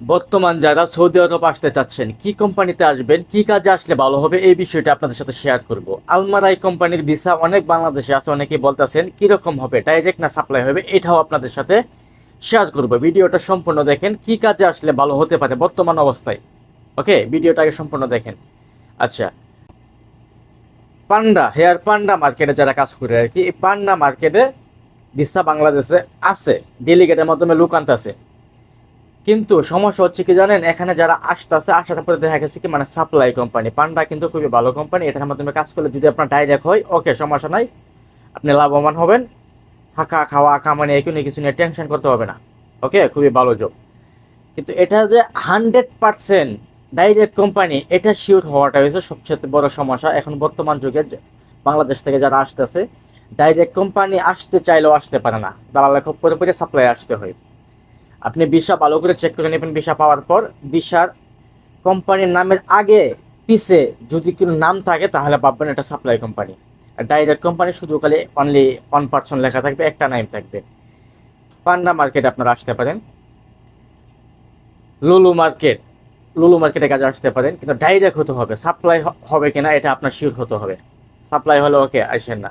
বর্তমান যারা সৌদি আরব আসতে চাচ্ছেন, কি কোম্পানিতে আসবেন, কি কাজে আসলে ভালো হবে, এই বিষয়টা আপনাদের সাথে শেয়ার করব। আলমারাই কোম্পানির ভিসা অনেক বাংলাদেশে আছে, অনেকেই বলতেছেন, কীরকম হবে? ডাইরেক্ট না সাপ্লাই হবে? এটাও আপনাদের সাথে শেয়ার করব। ভিডিওটা সম্পূর্ণ দেখেন, কি কাজে আসলে ভালো হতে পারে বর্তমান অবস্থায়। ওকে? ভিডিওটাকে সম্পূর্ণ দেখেন। আচ্ছা। পান্ডা, হেয়ার পান্ডা মার্কেটে যারা কাজ করে আর কি, এই পান্ডা মার্কেটে ভিসা বাংলাদেশে আছে ডেলিগেটের মাধ্যমে লোক আনতেছে কিন্তু সমস্যা হচ্ছে কি জানেন, এখানে যারা আসতেছে আসার পরে দেখা গেছে কি মানে সাপ্লাই কোম্পানি পান্ডা কিন্তু খুবই ভালো কোম্পানি এটার মাধ্যমে কাজ করলে যদি আপনার ডাইরেক্ট হয় ওকে সমস্যা নাই। আপনি লাভবান হবেন। থাকা, খাওয়া, কামানি কোনো কিছু নিয়ে টেনশন করতে হবে না। ওকে খুবই ভালো জব কিন্তু এটা যে হান্ড্রেড পার্সেন্ট ডাইরেক্ট কোম্পানি এটা শিওর হওয়াটা হয়েছে সবচেয়ে বড় সমস্যা। এখন বর্তমান যুগে বাংলাদেশ থেকে যারা আসতেছে ডাইরেক্ট কোম্পানি আসতে চাইলেও আসতে পারে না। দালালে খুব করে করে সাপ্লাই আসতে হয়। আপনি ভিসা ভালো করে চেক করে নেবেন, ভিসা পাওয়ার পর ভিসার কোম্পানির নামের আগে পিছে যদি কোনো নাম থাকে, তাহলে ভাববেন এটা সাপ্লাই কোম্পানি আর ডাইরেক্ট কোম্পানি শুধু খালি অনলি ওয়ান পার্সন লেখা থাকবে, একটা নাম থাকবে। পান্ডা মার্কেট আপনারা আসতে পারেন। লুলু মার্কেট লুলু মার্কেটে কাজে আসতে পারেন। কিন্তু ডাইরেক্ট হতে হবে সাপ্লাই হবে কিনা, এটা আপনার শিওর হতে হবে। সাপ্লাই হলে ওকে আসেন না।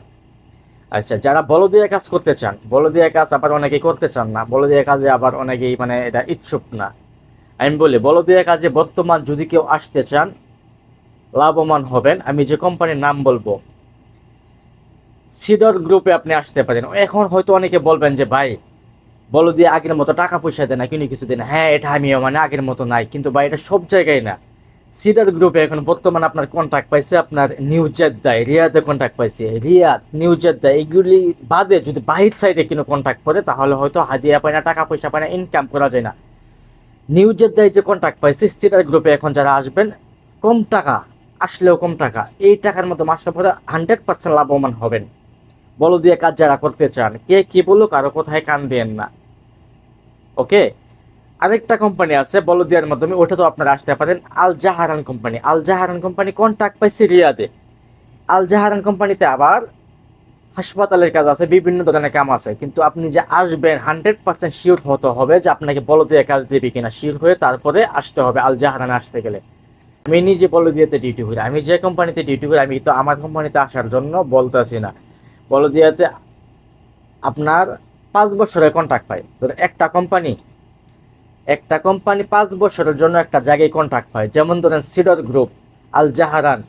আচ্ছা যারা বলদিয়া কাজ করতে চান, বলদিয়া কাজ আবার অনেকেই করতে চান না, বলদিয়া কাজে আবার অনেকেই মানে এটা ইচ্ছুক না। আমি বলি, বলদিয়া কাজে বর্তমান যদি কেউ আসতে চান, লাভবান হবেন। আমি যে কোম্পানির নাম বলব সিডর গ্রুপে আপনি আসতে পারেন। এখন হয়তো অনেকে বলবেন যে, ভাই বলো দিয়ে আগের মতো টাকা পয়সা দেয় না কিন্তু কিছু দেয় না। হ্যাঁ এটা আমিও মানে আগের মতো নাই, কিন্তু ভাই, এটা সব জায়গায় না। সিডার গ্রুপে এখন বর্তমান আপনার কন্ট্যাক্ট পাইছে আপনার নিউ জেদ্দায় রিয়াদে কন্ট্যাক্ট পাইছে। রিয়াদ নিউ জেদ্দা এগুলি বাদে যদি বাহির সাইডে কোনো কন্ট্যাক্ট করে তাহলে হয়তো হাদিয়া পায় না, টাকা পয়সা পায় না ইনকাম করা যায় না। নিউ জেদ্দায় যে কন্ট্যাক্ট পাইছে সিডার গ্রুপে এখন যারা আসবেন, কম টাকা, আসলেও কম টাকা, এই টাকার মতো মাসের পরে হান্ড্রেড পার্সেন্ট লাভবান হবেন। বলো দিয়ে কাজ যারা করতে চান, কে কি বলুক, আরও কোথায় কান দেন না। ওকে আরেকটা কোম্পানি আছে বলদিয়ার মাধ্যমে ওটা তো আপনারা আসতে পারেন, Al Zahran company Al Zahran company contact পাইছে রিয়াদে। আল জাহারান কোম্পানিতে আবার হাসপাতালের কাজ আছে, বিভিন্ন ধরনের কাম আছে। কিন্তু আপনি যে আসবেন হান্ড্রেড পার্সেন্ট শিওর হতে হবে যে আপনাকে বলদিয়া কাজ দেবে কিনা। শিওর হয়ে তারপরে আসতে হবে আল জাহারানে আসতে গেলে। আমি নিজে বলদিয়াতে ডিউটি করি। আমি যে কোম্পানিতে ডিউটি করি, আমি তো আমার কোম্পানিতে আসার জন্য বলতেছি না। বলদিয়াতে আপনার পাঁচ বছরের কন্ট্রাক্ট পাই ধর একটা কোম্পানি একটা কোম্পানি পাঁচ বছরের জন্য একটা জায়গায় কন্ট্রাক্ট পায় যেমন ধরেন সিডর গ্রুপ আল জাহারান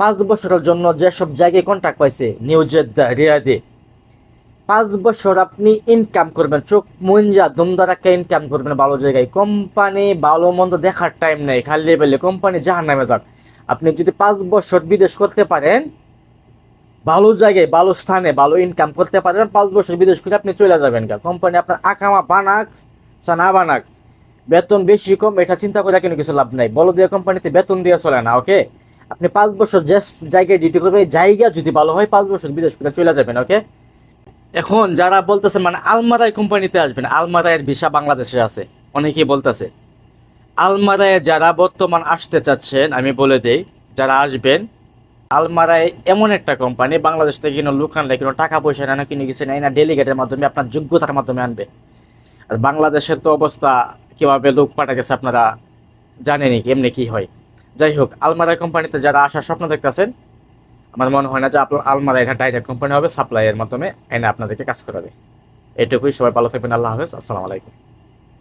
পাঁচ বছরের জন্য যেসব জায়গায় কন্ট্রাক্ট পাইছে নিউ জেদ্দা রিয়াদে পাঁচ বছর আপনি ইনকাম করবেন, চোখ মঞ্জা দুমদারাকে ইনকাম করবেন ভালো জায়গায়। কোম্পানি ভালো মন্দ দেখার টাইম নেই, খালি লেভেলে কোম্পানি জাহার নামে যান আপনি যদি পাঁচ বছর বিদেশ করতে পারেন, ভালো জায়গায়, ভালো স্থানে ভালো ইনকাম করতে পারবেন পাঁচ বছর বিদেশ করে আপনি চলে যাবেন কোম্পানি আপনার আকামা বানাক না বানাক। বেতন বেশি কম, এটা চিন্তা করে কিন্তু কিছু লাভ নাই? বলো দিয়ে কোম্পানিতে বেতন দিয়ে চলে না ওকে আপনি পাঁচ বছর যে জায়গায় ডিউটি করবেন জায়গা যদি ভালো হয়, পাঁচ বছর বিদেশ করে চলে যাবেন ওকে এখন যারা বলতেছে মানে আলমারাই কোম্পানিতে আসবেন আলমারায়ের ভিসা বাংলাদেশে আছে, অনেকেই বলতেছে। আলমারায় যারা বর্তমান আসতে চাচ্ছেন, আমি বলে দেই, যারা আসবেন, আলমারায় এমন একটা কোম্পানি বাংলাদেশ থেকে কোনো লোক আনলে, কোনো টাকা পয়সা না, কিনে কিছু নেই না ডেলিগেটের মাধ্যমে, আপনার যোগ্যতার মাধ্যমে আনবে। আর বাংলাদেশের তো অবস্থা কীভাবে লোক পাঠা গেছে আপনারা জানেনি এমনি কি হয়। যাই হোক, আলমারা কোম্পানিতে যারা আসার স্বপ্ন দেখতেছেন, আমার মনে হয় না যে আপনার আলমারা এটা ডাইরেক্ট কোম্পানি হবে সাপ্লাইয়ের মাধ্যমে এনে আপনাদেরকে কাজ করাবে। এটুকুই, সবাই ভালো থাকবেন, আল্লাহ হাফেজ, আসসালামু আলাইকুম।